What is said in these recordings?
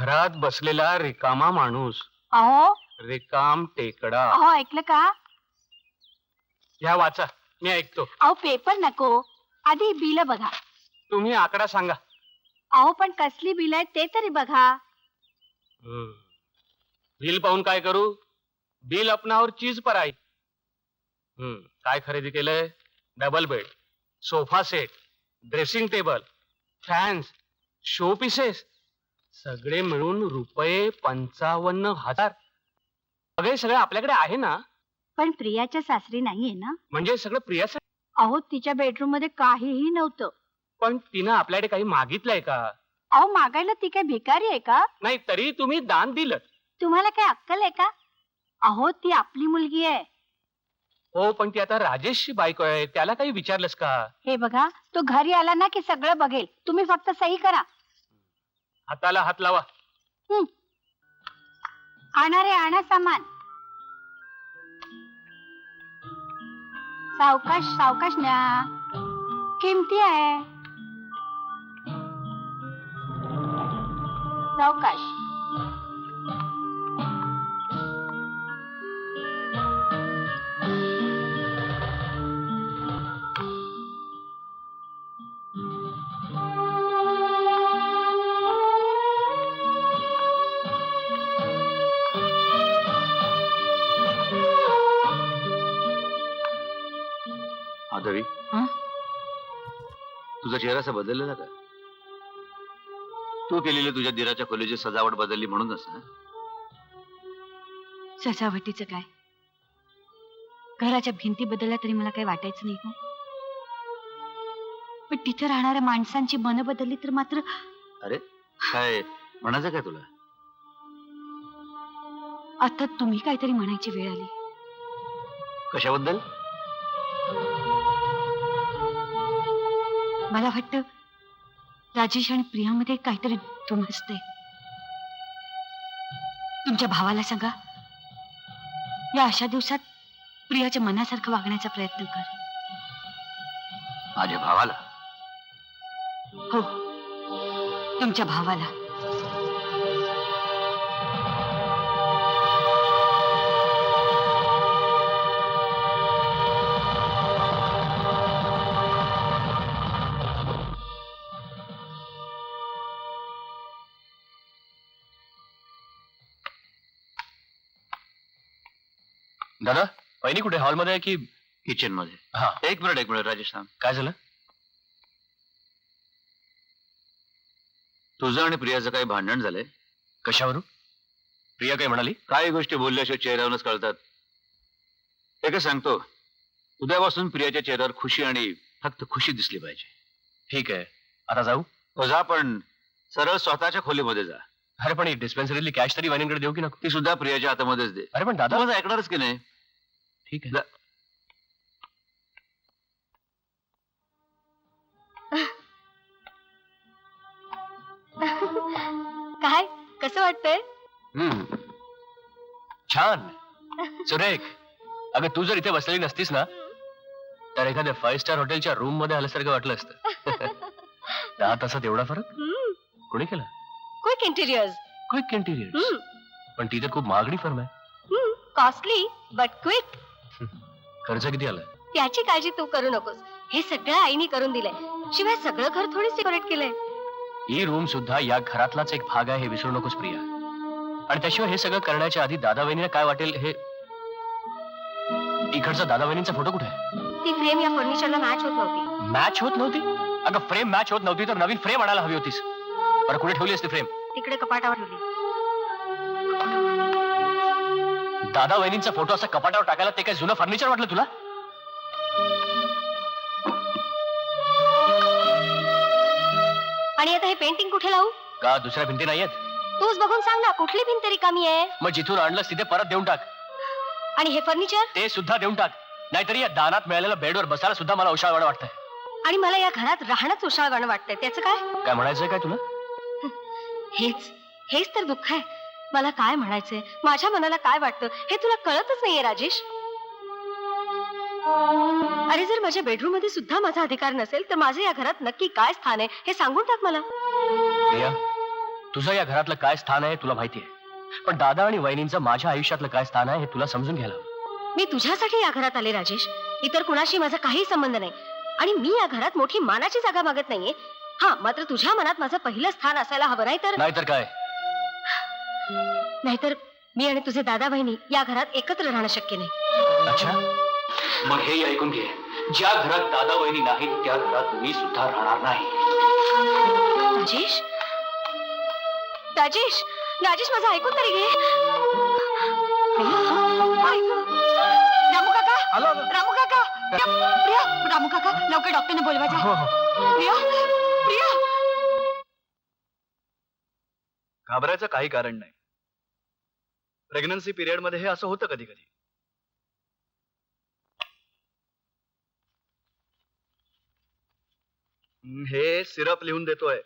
घरात बसलेला रिकामा माणूस. अहो. रिकाम टेकडा. अहो ऐकलं का? ह्या वाचा. मी ऐकतो. अहो पेपर नको. आधी बिल बघा. तुम्ही आकडा सांगा. अहो पण कसली बिल आहेत ते तरी बघा. हम्म. बिल पाहून काय करू? बिल अपनावर चीज़ पर आई हम्म, काय खरेदी केलंय? Double bed sofa set dressing table fans show pieces सगळे मिळून रुपये पंचावन्न हजार. सगळे सगळे आपल्याकडे आहे ना? पण प्रियाच्या सासरी नाहीये ना? म्हणजे सगळं प्रियासाठी अहो तिच्या बेडरूममध्ये काहीही नव्हतं. पण तिनं आपल्याकडे काही मागितलंय का? अहो मागायला ती काय भिकारी आहे का? नाही तरी तुम्ही दान दिलं. तुम्हाला काय अक्कल आहे का? अहो ती आपली मुलगी आहे. हो पण ती आता राजेशची बायको आहे. त्याला काही विचारलंस का? हे बघा तो घरी आला ना की सगळं बघेल. तुम्ही फक्त सही करा. हाताला हात लावा. आणा रे आणा सामान. सावकाश सावकाश ना किमती आहे? सावकाश. माधवी. हं? तुझा चेहरा असा बदललेला का? तू केलेली तुझ्या दिराच्या खोलीची सजावट बदलली म्हणूनच ना सजावटीचं काय? घराच्या भिंती बदलल्या तरी मला काही वाटायचं नाही हो? पण तिथे राहणाऱ्या माणसांची मनं बदलली तर मात्र काय म्हणायचं काय तुला? आता तुम्ही काहीतरी म्हणायची वेळ आली. कशाबद्दल? मला वाटतं राजेश आणि प्रियामध्ये काहीतरी दुमसते तुमच्या भावाला सांगा. या अशा दिवसात प्रियाच्या मनासारखं वागण्याचा प्रयत्न कर. माझ्या भावाला? हो. तुमच्या भावाला. दादा पहिली कुठे? हॉलमध्ये आहे की? किचनमध्ये हा. एक मिनिट एक मिनिट राजेश थांब काय झालं? तुझं आणि प्रियाचं काही भांडण झालंय? कशावरून? प्रिया काय म्हणाली? काही गोष्टी बोलल्याशिवाय चेहऱ्यावरूनच कळतात. एकच सांगतो उद्यापासून प्रियाच्या चेहऱ्यावर खुशी आणि फक्त खुशी दिसली पाहिजे. ठीक आहे. आता जाऊ? हो जा पण सरळ स्वतःच्या खोलीमध्ये जा. अरे पण डिस्पेन्सरीतली कॅश तरी वहिनीकडे देऊ की नको? ती सुद्धा प्रियाच्या हातामध्येच दे. अरे पण दादा माझं ऐकणारच की नाही? ठीक आहे. जा. काय? कसं वाटतंय? हम्म. छान. सुरेख. अगं तू जर इथे बसलेली नसतीस ना तर एखाद्या फाईव्ह स्टार हॉटेलच्या रूममध्ये आल्यासारखं वाटलं असतं. दहा तासात एवढा फरक? कोणी केला? क्विक इंटिरियर्स क्विक इंटिरियर पण ती तर खूप महागडी फर्म आहे. कॉस्टली बट क्विक खर्च किती आला त्याची काळजी तू करू नकोस. हे सगळं आईने करून दिलंय. शिवाय सगळं घर थोडी सेपरेट केलंय. ही रूम सुद्धा या घरातलाच एक भाग आहे हे विसरू नकोस प्रिया. आणि त्याशिवाय हे सगळं करण्याच्या आधी दादा वहिनीला काय वाटेल हे? इकडचा दादा वहिनींचा फोटो कुठे आहे? ती फ्रेम या फर्निचरला मॅच होत नव्हती. मॅच होत नव्हती? अगं फ्रेम मॅच होत नव्हती तर नवीन फ्रेम आणायला हवी होतीस. बरं कुठे ठेवली असती फ्रेम तिकडे कपाटावर ठेवली. दादा वहिनींचा फोटो असा कपाटावर टाकायला ते काय जुनं फर्निचर वाटलं तुला? आणि आता हे पेंटिंग कुठे लावू? का दुसऱ्या भिंती नाहीयेत? तूच बघून सांग ना कुठली भिंत रिकामी आहे? मग जिथून आणलंस तिथे परत देऊन टाक. आणि हे फर्निचर ते सुद्धा देऊन टाक. नाहीतरी या दानात मिळालेल्या बेडवर बसायला सुद्धा मला उशाळवाणं वाटतंय. आणि मला या घरात राहणंच उशाळवाणं वाटतंय. त्याचं काय? काय म्हणायचंय काय तुला? हेच हेच तर दुःख आहे. मला काय म्हणायचंय? माझ्या मनाला काय वाटतं? हे तुला कळतच नाहीये राजेश. अरे जर माझ्या बेडरूममध्ये सुद्धा माझा अधिकार नसेल तर माझं या घरात नक्की काय स्थान आहे हे सांगून टाक मला. प्रिया तुझं या घरातलं काय स्थान आहे तुला माहिती आहे. पण दादा आणि वहिनींचं माझ्या आयुष्यातलं काय स्थान आहे हे तुला समजून घ्यायला. मी तुझ्यासाठी या घरात आले राजेश. इतर कुणाशी माझा काही संबंध नाही. आणि मी या घरात मोठी मानाची जागा मागत नाहीये. हा मात्र तुझ्या मनात माझं पहिलं स्थान असायला हवं नाही तर नाहीतर काय? नाहीतर मी आणि तुझे दादा बहिणी या घरात एकत्र राहणं शक्य नाही. अच्छा? मग हे ऐकून घे. ज्या घरात दादा वहिनी नाहीत त्या घरात मी सुद्धा राहणार नाही. राजेश? राजेश? राजेश माझं ऐकून तरी घे. ऐक. रामू काका? रामू काका? प्रिया रामू काका लवकर डॉक्टरने बोलवा जा. हो, प्रिया प्रिया. घाबरायचं काही कारण नाही. प्रेग्नन्सी पिरियडमध्ये हे असं होतं कधी कधी हे सिरप लिहून देतोय.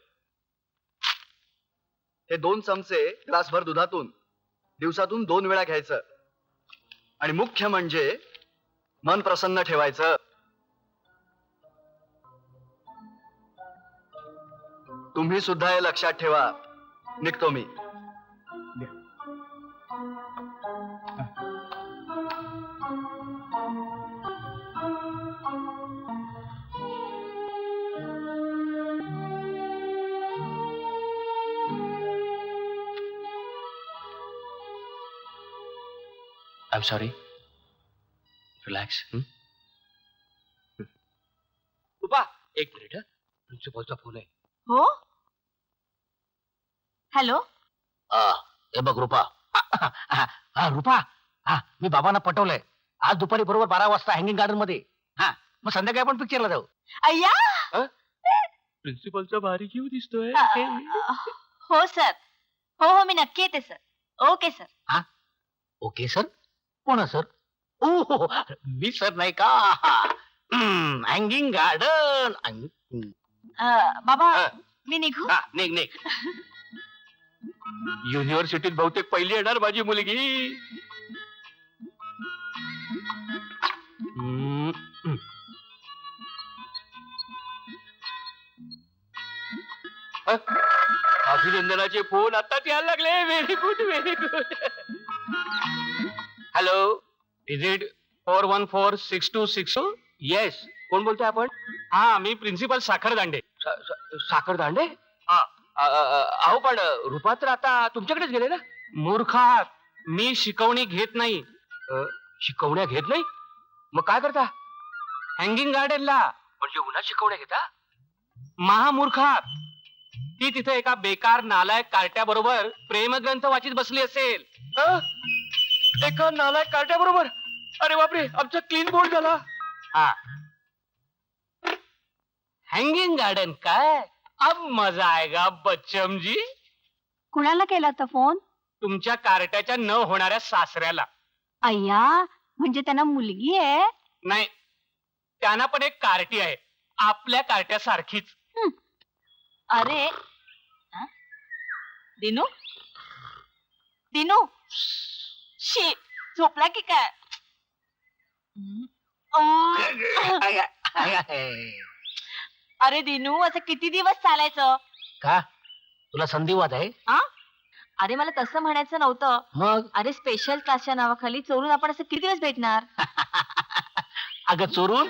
हे दोन चमचे ग्लासभर दुधातून दिवसातून दोन वेळा घ्यायचं. आणि मुख्य म्हणजे मन प्रसन्न ठेवायचं. तुम्ही सुद्धा हे लक्षात ठेवा. निघतो मी. I am sorry relax Rupa एक मिनिट प्रिन्सिपलचा फोन आहे. हो? हॅलो हे बघ रुपा. हा रुपा. हा मी बाबांना पटवलंय. आज दुपारी बरोबर बारा वाजता हँगिंग गार्डनमध्ये. हा मग संध्याकाळी आपण पिक्चरला जाऊ. अय्या! प्रिन्सिपलचा भारी जीव दिसतोय. हो सर हो हो मी नक्की येते sir okay sir okay sir कोण सर? ओ मी सर नाही का? हँगिंग गार्डन बाबा हा. मी निघू? निघ निघ. युनिव्हर्सिटीत बहुतेक पहिली येणार माझी मुलगी. हम्म, हम्म. अभिनंदनाचे फ़ोन आताच यायला लागले. Very good very good hello is it four one four six two six yes कोण बोलतोय आपण? हा मी प्रिन्सिपल साखर दांडे. साखर दांडे? हा अ- अ- अहो पण रुपा तर आता तुमच्याकडेच गेले ना? मूर्खा मी शिकवणी घेत नाही. अ, शिकवण्या घेत नाही? मग काय करता? हँगिंग गार्डनला म्हणजे उन्हात शिकवण्या घेता? महामूर्खा. ती तिथे एका बेकार नालायक कार्ट्या बरोबर प्रेमग्रंथ वाचित बसली असेल. अ? एका नालायक कार्ट्या बरोबर. अरे बापरे आमचा क्लीन बोर्ड झाला. हा. हँगिंग गार्डन काय? अब मजा आएगा बच्चम जी कुणाला केला होता फोन तुमच्या कार्ट्याच्या न होणाऱ्या सासऱ्याला. अय्या म्हणजे त्यांना मुलगी आहे? नाही त्यांना पण एक कार्टी आहे. आपल्या कार्ट्यासारखीच. अरे दिनू? दिनू? शी झोपला की काय? अरे दिनू असं किती दिवस चालायचं? का? तुला संधिवात आहे? अरे मला तसं म्हणायचं नव्हतं. मग? अरे स्पेशल क्लासच्या नावाखाली चोरून आपण असं किती दिवस भेटणार? अगं चोरून?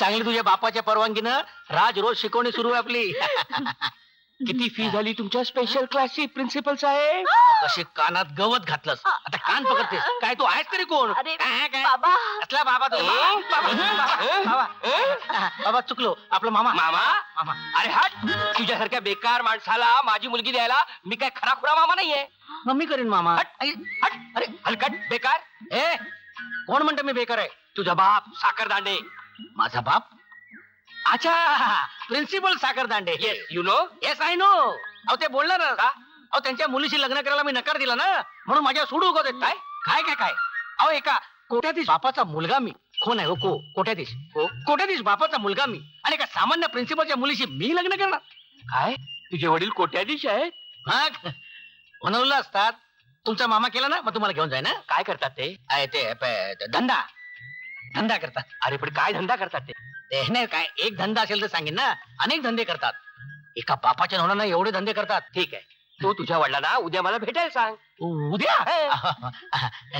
चांगली तुझ्या बापाच्या परवानगीनं राज रोज शिकवणी सुरू आहे आपली. किती फी झाली तुमच्या स्पेशल क्लासची प्रिन्सिपल साहेब? कशी कानात गवत घातलंस. आता कान पकडतेस. काय तू आहेस तरी कोण? अरे काय काय? बाबा. कसला बाबा तू. बाबा, बाबा, बाबा. बाबा. चुकलो. आपला मामा. मामा? मामा. अरे हट. तुझ्यासारख्या बेकार माणसाला माझी मुलगी द्यायला मी काय खरा खुरा मामा नाहीये? मम्मी करीन मामा. हट, आई, हट, अरे हलकट बेकार. ए कोण म्हणतो मी बेकार आहे? तुझा बाप साखर दांडे माझा बाप? अच्छा principal Sagar Dande. Yes you know yes I know अहो ते बोलणार ना का? अहो त्यांच्या मुलीशी लग्न करायला मी नकार दिला ना? म्हणून माझ्या सोडू उगवत आहेत. काय? काय काय काय? अहो एका कोट्याधीश बापाचा मुलगा मी. कोण आहे हो को कोट्याधीश. हो कोट्याधीश बापाचा मुलगा मी. आणि एका सामान्य प्रिन्सिपलच्या मुलीशी मी लग्न करणार. काय? तुझे वडील कोट्याधीश आहेत? मग म्हणवलं असतात. तुमचा मामा केला ना मग तुम्हाला घेऊन जाय ना काय करतात ते? आहे ते प- धंदा. धंदा करतात. अरे पण काय धंदा करतात ते? नाही काय एक धंदा असेल तर सांगेन ना. अनेक धंदे करतात. एका बापाच्या नवऱ्यानं एवढे धंदे करतात. ठीक आहे. तू तुझ्या वडिलांना उद्या मला भेटायला सांग. उद्या?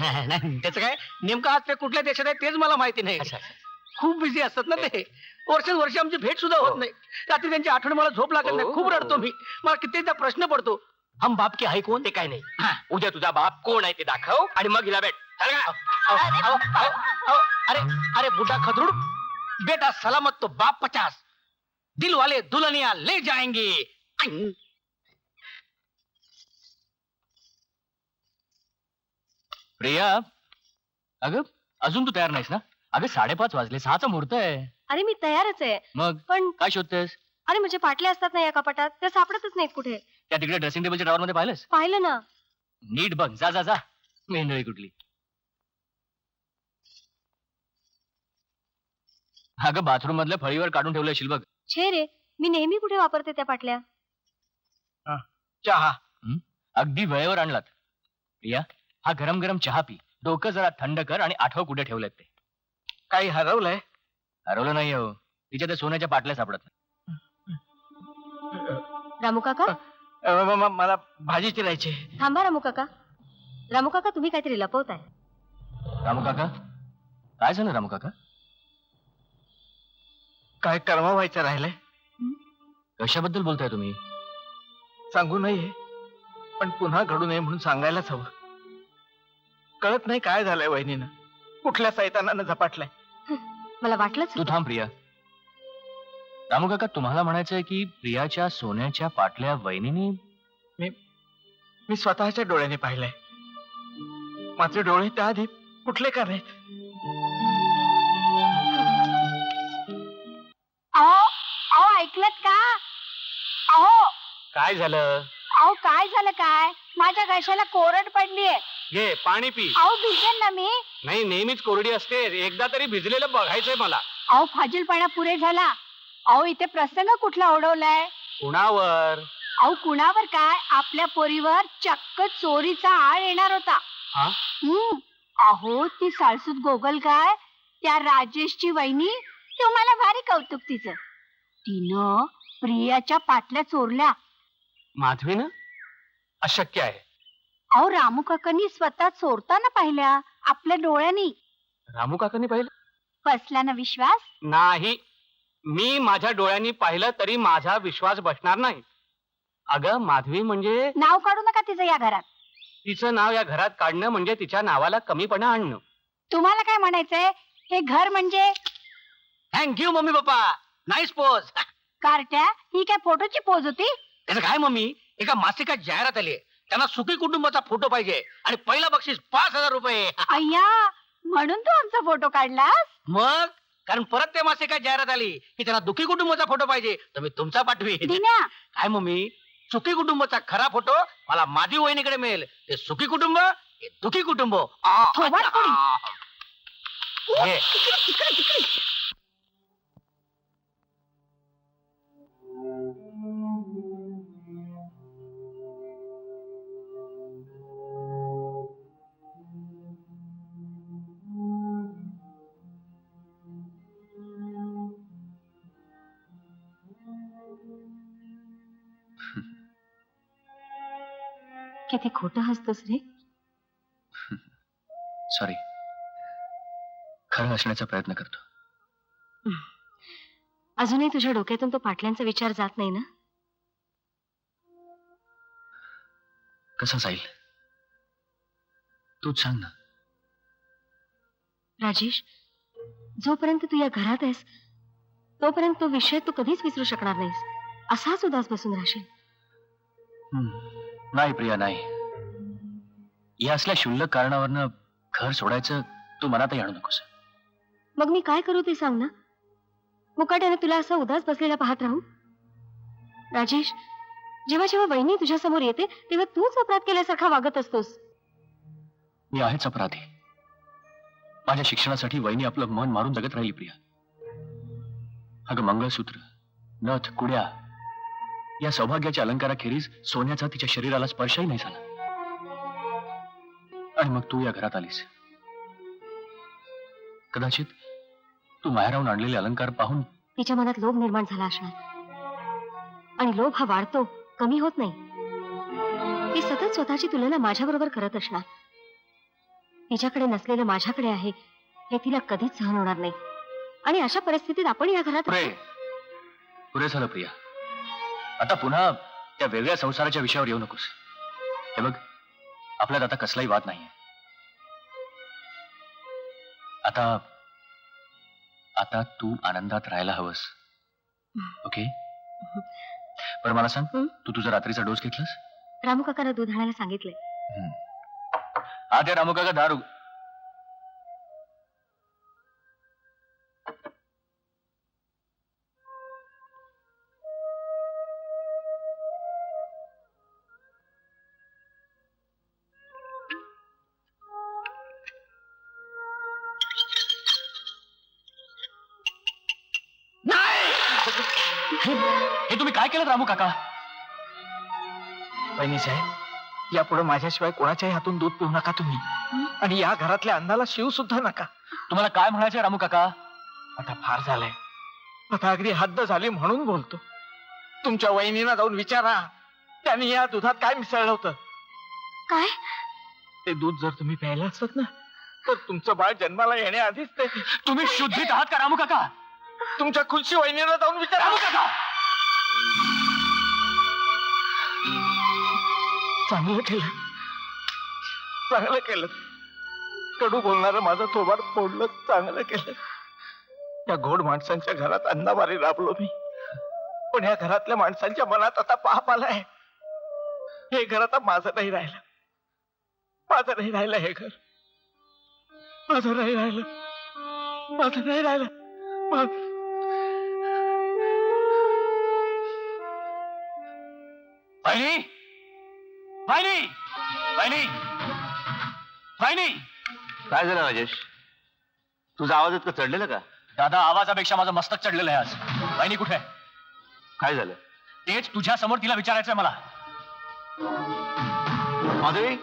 नाही, नाही, त्याचं काय? नेमकं आज ते कुठल्या देशात आहे तेच मला माहिती नाही. खूप बिझी असतात ना ते. वर्षात वर्ष आमची भेट सुद्धा होत हो. नाही. रात्री त्यांची आठवण मला झोप लागत नाही. खूप हो. रडतो मी. मला कित्येकदा प्रश्न पडतो. हम बाप की आहे कोण? ते काय नाही. हा. उद्या तुझा बाप कोण आहे ते दाखव आणि मग हिला भेट. चल का? अरे अरे बुढ़ा खदरुड़. बेटा सलामत तो बाप पचास। दिल वाले दुल्हनिया ले जाएंगे. प्रिया अगं अजून तू तयार नाहीस ना? अगं साडेपाच वाजले सहाचा मुहूर्त आहे. अरे मी तयारच आहे. मग? पण काय शोधतेस? अरे म्हणजे पाटल्या असतात ना या कपाटात? त्या सापडतच नाहीत कुठे? त्या तिकडे ड्रेसिंग टेबलच्या ड्रॉवर मध्ये पाहिलंस? पाहिलं ना. नीट बघ जा जा जा. मेंढळी कुठली. अगं बाथरूम मधल्या फळीवर काढून ठेवलं असेल बघ. छे रे मी नेहमी कुठे वापरते त्या पाटल्या? चहा. अगदी वेळेवर आणलात. प्रिया हा गरम गरम चहा पी. डोकं जरा थंड कर आणि आठव कुठे ठेवलेत ते. काही हरवलंय? हरवलं नाही हो तिच्या त्या सोन्याच्या पाटल्या सापडत नाही. रामू काका? अ, म- म- मला भाजी चिरायची थांबा रामू काका. रामू काका तुम्ही काहीतरी लपवताय. रामू काका? काय झालं रामू काका? काय कर्म व्हायचं राहिलंय कशाबद्दल बोलताय तुम्ही? सांगू नये पण पुन्हा घडू नये म्हणून सांगायलाच हवं. कळत नाही काय झालंय वहिनीनं. कुठल्या सैतानानं झपाटलंय? मला वाटलंच तू थांब प्रिया. रामू काका तुम्हाला म्हणायचंय की प्रियाच्या सोन्याच्या पाटल्या वहिनीने मी स्वतःच्या डोळ्याने पाहिलंय. माझे डोळे त्याआधी कुठले का नाहीत? ऐकलत का? अहो. काय झालं? अहो काय झालं काय? माझ्या घशाला कोरड पडलीये. घे पाणी पी. अहो भिजेन ना मी. नाही नेहमीच कोरडी असते. एकदा तरी भिजलेलं बघायचंय मला. अहो फाजीलपणा पुरे झाला. अहो इथे प्रसंग कुठला ओढवलाय? कुणावर? अहो कुणावर काय? आपल्या पोरीवर चक्क चोरीचा आळ येणार होता. हा? हम्म. अहो ती साळसूत गोगल काय त्या राजेशची वहिनी तुम्हाला भारी कौतुक तिचं. तिनं प्रियाच्या पाटल्या चोरल्या. माधवीनं? अशक्य आहे. अहो रामू काकांनी स्वतः चोरताना पाहिल्या आपल्या डोळ्यांनी. रामू काकांनी पाहिलं? बसला ना विश्वास? नाही. मी माझ्या डोळ्यांनी पाहिलं तरी माझा विश्वास बसणार नाही. अगं माधवी म्हणजे? नाव काढू नका तिचं या घरात. तिचं नाव या घरात काढणं म्हणजे तिच्या नावाला कमीपणा आणणं. तुम्हाला काय म्हणायचंय? हे घर म्हणजे? Thank you mummy papa. Nice pose कार्ट्या ही काय फोटोची पोज होती? त्याचं काय मम्मी? एका मासिकात जाहिरात आली. त्यांना सुखी कुटुंबाचा फोटो पाहिजे. आणि पहिला बक्षीस पाच हजार रुपये. अय्या म्हणून तू आमचा फोटो काढलास? मग? कारण परत त्या मासिकात जाहिरात आली की त्यांना दुखी कुटुंबाचा फोटो पाहिजे. तर मी तुमचा पाठवी दिन्या. काय मम्मी? सुखी कुटुंबाचा खरा फोटो मला माझी वहिनीकडे मिळेल. ते सुखी कुटुंब हे दुखी कुटुंब. आ, थोबाड. हे. किती खोटं हसतोस रे? सॉरी खरं असण्याचा प्रयत्न करतो. अजूनही तुझ्या डोक्यातून तो पाटल्यांचा विचार जात नाही ना? कसा जाईल? तूच सांग ना. राजेश जोपर्यंत तू या घरात आहेस तोपर्यंत तो विषय तू कधीच विसरू शकणार नाहीस. असाच उदास बसून राहशील. हम्म. नाही प्रिया नाही. या असल्या क्षुल्लक कारणावरनं घर सोडायचं तू मनातही आणू नकोस. मग मी काय करू ते सांग ना? मुकाट्याने तुला असं उदास बसलेला पाहत राहू? राजेश जेव्हा जेव्हा वहिनी तुझ्या समोर येते तेव्हा तूच अपराध केल्यासारखा वागत असतोस. मी आहेच अपराधी. माझ्या शिक्षणासाठी वहिनी आपलं मन मारून जगत राहिली प्रिया. अगं मंगळसूत्र नथ कुड्या या सौभाग्याच्या अलंकाराखेरीज सोन्याचा तिच्या शरीराला स्पर्शही नाही झाला. आणि मग तू या घरात आलीस. कदाचित तू माहेराहून आणलेले अलंकार पाहून तिच्या मनात लोभ निर्माण झाला असणार. आणि लोभ हा वाढतो कमी होत नाही. ती सतत स्वतःची तुलना माझ्याबरोबर करत असणार. तिच्याकडे नसलेलं माझ्याकडे आहे हे तिला कधीच सहन होणार नाही. आणि अशा परिस्थितीत आपण या घरात पुरे. पुरे झालं प्रिया. आता पुन्हा त्या वेगळ्या संसाराच्या विषयावर येऊ नकोस. हे बघ आपल्यात आता कसलाही वाद नाहीये. आता आता तू आनंदात राहायला हवंस. ओके? बरं मला सांग? तू तुझा रात्रीचा डोस घेतलास? रामू काकाला दूध आणायला सांगितलंय. हा. ते रामू काका दारू. रामू काका. बहिणी साहेब यापुढे माझ्याशिवाय कोणाच्याही हातून दूध पिऊ नका तुम्ही. आणि या घरातल्या अन्नाला शिव सुद्धा नका. तुम्हाला काय म्हणायचंय रामू काका? आता फार झालंय. आता अगदी हद्द झाली म्हणून बोलतो. तुमच्या वहिनीला जाऊन विचारा. त्यांनी या दुधात काय मिसळलं होतं? काय? ते दूध जर तुम्ही प्यायला असत ना तर तुमचं बाळ जन्माला येण्याआधीच ते तुम्ही शुद्धीत आहात का रामू काका? तुमच्या खुशी वहिनीला जाऊन विचारा. रामू काका! चांगलं केलं चांगलं केलं. कडू बोलणारं माझं थोबाड फोडलं चांगलं केलं. या गोड माणसांच्या घरात अन्नाबारी राबलो मी. पण या घरातल्या माणसांच्या मनात आता पाप आलाय. हे घर आता माझं नाही राहिलं. माझं नाही राहिलं हे घर. माझं नाही राहिलं. माझं नाही राहिलं. माझं बहिणी! बहिणी! बहिणी! काय झालं राजेश? तुझा आवाज इतका चढलेला का? दादा आवाजापेक्षा माझं मस्तक चढलेलं आहे आज. बहिणी कुठे? आहे? काय झालं? तेच तुझ्या समोर तिला विचारायचंय मला. माधवी?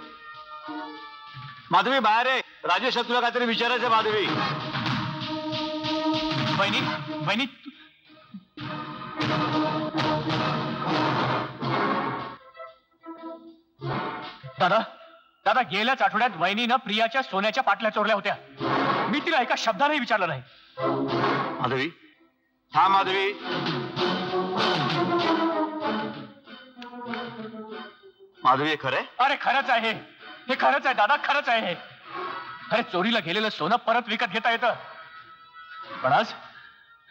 माधवी बाहेर आहे राजेश तुला काहीतरी विचारायचं माधवी. बहिणी बहिणी दादा दादा गेल्याच आठवड्यात वहिनीनं प्रियाच्या सोन्याच्या पाटल्या चोरल्या होत्या. मी तिला एका शब्दानेही विचारलं नाही. माधवी? हा माधवी. माधवी हे खरंय अरे खरंच आहे. हे खरंच आहे दादा खरंच आहे. हे अरे चोरीला गेलेलं सोनं परत विकत घेता येतं. पण आज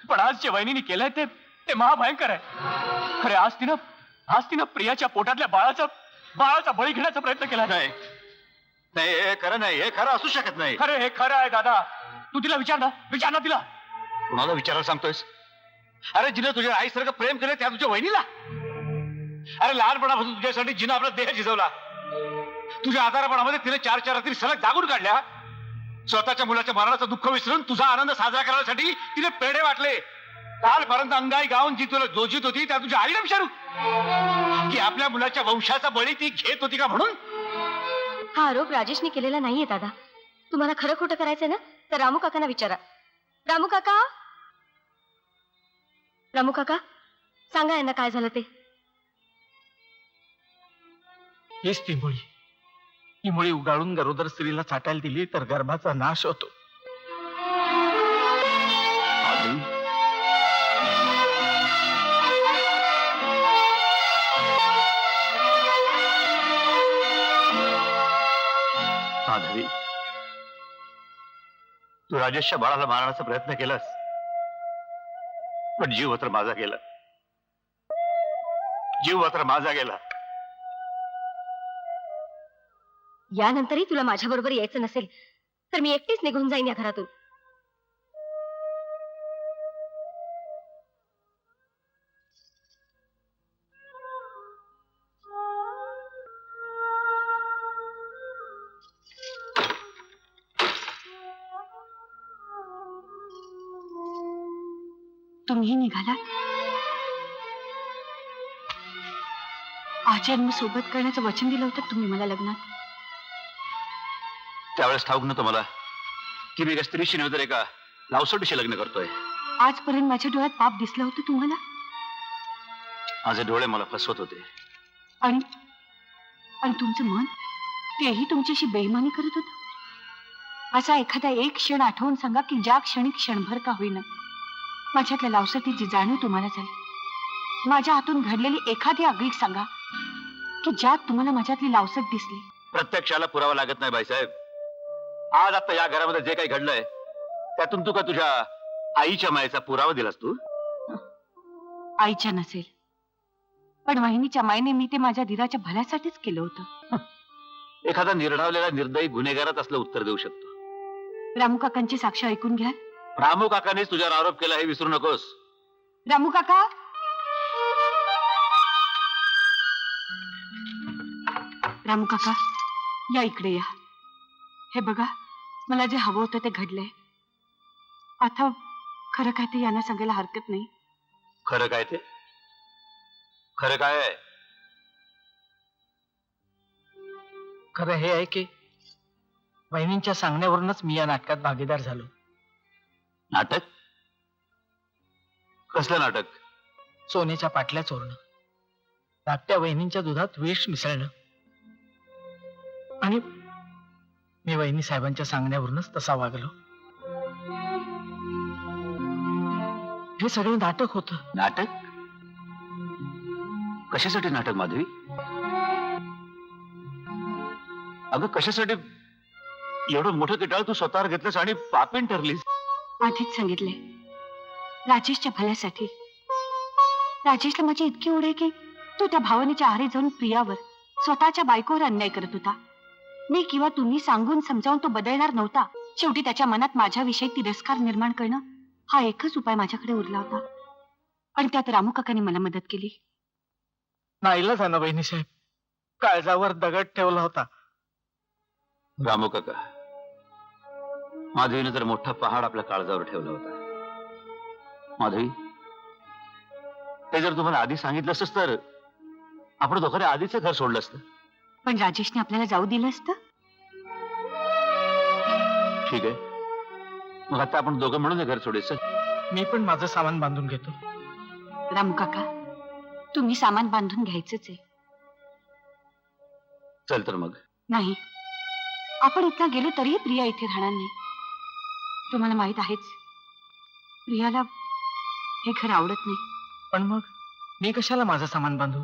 पण आज जे वहिनीने केलंय ते ते महाभयंकर आहे. अरे आज तिनं आज तिनं प्रियाच्या पोटातल्या बाळाचा बाळाचा बळी घेण्याचा प्रयत्न केला नाही नाही हे खरं नाही हे खरं असू शकत नाही. अरे हे खरं आहे दादा. तू तिला विचार ना. विचार ना तिला. कुणाला विचारायला सांगतोयस? अरे जिने तुझ्या आईसारखं प्रेम केलं त्या तुझ्या वहिनीला. अरे लहानपणापासून तुझ्यासाठी जिनं आपला देह झिजवला तुझ्या आजारपणामध्ये तिने चार चार रात्री सलग जागून काढल्या. स्वतःच्या मुलाच्या मरणाचं दुःख विसरून तुझा आनंद साजरा करण्यासाठी तिने पेढे वाटले. कालपर्यंत अंगाई गाऊन जी तुला जोजीत होती त्या तुझ्या आईला विचारू. की आपल्या मुलाच्या वंशाचा बळी ती घेत होती का म्हणून? हा आरोप राजेशने केलेला नाहीये दादा. तुम्हाला खरं खोटं करायचंय ना तर रामू काकांना विचारा. रामू काका? रामू काका सांगा यांना काय झालं ते. हीच ती मुळी. ही मुळी उगाळून गरोदर स्त्रीला चाटायला दिली तर गर्भाचा नाश होतो. तू राजेशच्या बाळाला मारण्याचा प्रयत्न केलास. पण जीव मात्र माझा गेला. जीव मात्र माझा गेला. यानंतरही तुला माझ्याबरोबर यायचं नसेल तर मी एकटीच निघून जाईन या घरातून. आजन्म सोबत करण्याचं वचन दिलं होतं तुम्ही मला लग्नात? त्यावेळेस ठाऊक नव्हतं मला की मी एका स्त्रीशी नव्हे तर एका लावसोटीशी लग्न करतोय. आजपर्यंत माझ्या डोळ्यात पाप दिसलं होतं तुम्हाला? माझे डोळे मला फसवत होते. आणि आणि तुमचं मन? तेही तुमच्याशी बेईमानी करत होत? असा एखादा एक क्षण आठवून सांगा की ज्या क्षणी क्षणभर का होईना माझ्यातल्या लावसतीची जाणीव तुम्हाला झाली. माझ्या हातून घडलेली एखादी आगळीक सांगा. की ज्यात तुम्हाला माझ्यातली लावसत दिसली. प्रत्यक्षाला पुरावा लागत नाही बाईसाहेब. आज आता या घरामध्ये जे काही घडलंय त्यातून तू का तुझ्या आईच्या मायेचा पुरावा दिलास तू? आईच्या नसेल. पण वहिनीच्या मायने मी ते माझ्या धीराच्या भल्यासाठीच केलं होतं. एखादा निर्ढावलेला निर्दयी गुन्हेगारात असलं उत्तर देऊ शकतो. रामू काकांची साक्ष ऐकून घ्या. रामू काकानेच तुझ्यावर आरोप केला हे विसरू नकोस. रामू काका! रामू काका या इकडे या. हे बघा मला जे हवं होतं ते घडलंय. आता खरं काय ते यांना सांगायला हरकत नाही? खरं काय ते? खरं काय आहे? खरं हे आहे की बहिणींच्या सांगण्यावरूनच मी या नाटकात भागीदार झालो. नाटक? कसलं नाटक? सोन्याच्या पाटल्या चोरणं. धाकट्या वहिनींच्या दुधात विष मिसळणं. आणि मी वहिनी साहेबांच्या सांगण्यावरूनच तसा वागलो. हे सगळं नाटक होतं. नाटक? कशासाठी नाटक माधवी? अगं कशासाठी? एवढं मोठं किटाळ तू स्वतःवर घेतलंस आणि पापीन ठरलीस. आधीच सांगितले राजेशच्या भल्यासाठी. राजेशला माझी इतकी ओढ आहे की तो त्या भावनेच्या आहारी जाऊन प्रियावर स्वतःच्या बायकोवर अन्याय करत होता. मी किंवा तुम्ही सांगून समजावून तो बदलणार नव्हता. शेवटी त्याच्या मनात माझ्याविषयी तिरस्कार निर्माण करणं हा एकच उपाय माझ्याकडे उरला होता. आणि त्यात रामू काकांनी मला मदत केली. नाईला झालं बहिणी साहेब. काळजावर दगड ठेवला होता. रामू काका माधवीने तर मोठा पहाड आपल्या काळजावर ठेवला होता. माधवी ते जर तुम्हाला आधी सांगितलं असतं तर आपण दोघांनी आधीच घर सोडलं असतं. पण राजेशने आपल्याला जाऊ दिलं असतं? ठीक आहे. मग आता आपण दोघं म्हणून हे घर सोडायचं मी पण माझं सामान बांधून घेतो. रामू काका तुम्ही सामान बांधून घ्यायचंच आहे. चल तर मग. नाही. आपण इथं गेलो तरीही प्रिया इथे राहणार नाही. तुम्हाला माहीत आहेच प्रियाला हे घर आवडत नाही. पण मग मी कशाला माझं सामान बांधू?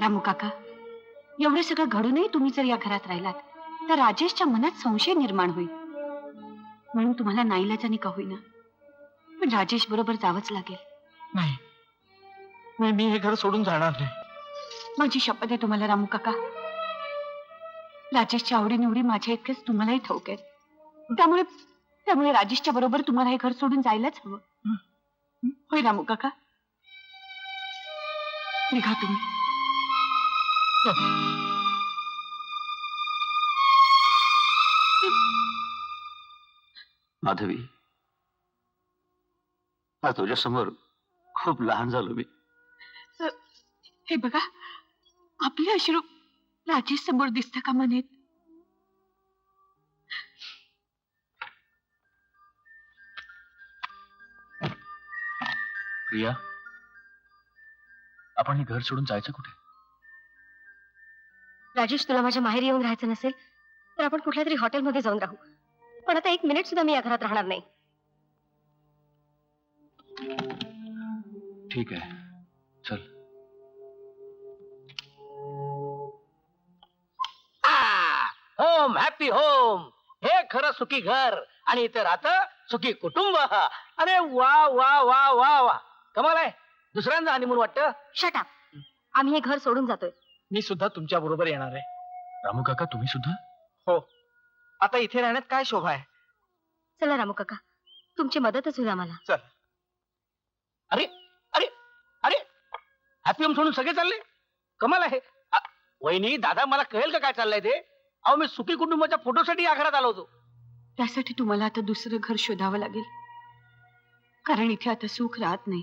रामू काका एवढं सगळं घडूनही तुम्ही जर या घरात राहिलात तर राजेशच्या मनात संशय निर्माण होईल. म्हणून तुम्हाला नाईलाजाने का होईना. पण राजेश बरोबर जावंच लागेल. नाही. मी मी हे घर सोडून जाणार नाही. माझी शपथ आहे तुम्हाला रामू काका. राजेशच्या आवडीनिवडी माझ्या इतकेच तुम्हालाही ठाऊक आहेत. त्यामुळे त्यामुळे राजेशच्या बरोबर तुम्हाला हे घर सोडून जायलाच हवं. होय रामू काका. निघा तुम्ही. माधवी आज तुझ्या समोर खूप लहान झालो मी. हे बघा आपले अश्रू राजेश समोर दिसता कामा नयेत प्रिया आपण हे घर सोडून जायचं कुठे? राजेश तुला माझ्या माहेरी येऊन राहायचं नसेल तर आपण कुठल्या तरी हॉटेलमध्ये जाऊन राहू. पण आता एक मिनिट सुद्धा मी या घरात राहणार नाही. ठीक आहे. चल. होम हॅपी होम हे खरं सुखी घर आणि इथे राहत सुखी कुटुंब. अरे वा वा वा वा वा. कमाल आहे. दुसऱ्यांदा हनीमून वाटतं. शट आम्ही हे घर सोडून जातोय. मी सुद्धा तुमच्या बरोबर येणार आहे. रामू काका तुम्ही सुद्धा? हो. आता इथे राहण्यात काय शोभा आहे? चला रामू काका तुमची मदतच होईल आम्हाला. चल. अरे अरे अरे हॅपी होम सोडून सगळे चालले? कमाल आहे. अ, वहिनी दादा मला कळेल का काय चाललंय ते? अहो मी सुखी कुटुंबाच्या फोटोसाठी या घरात आलो होतो. त्यासाठी तुम्हाला आता दुसरं घर शोधावं लागेल. कारण इथे आता सुख राहत नाही.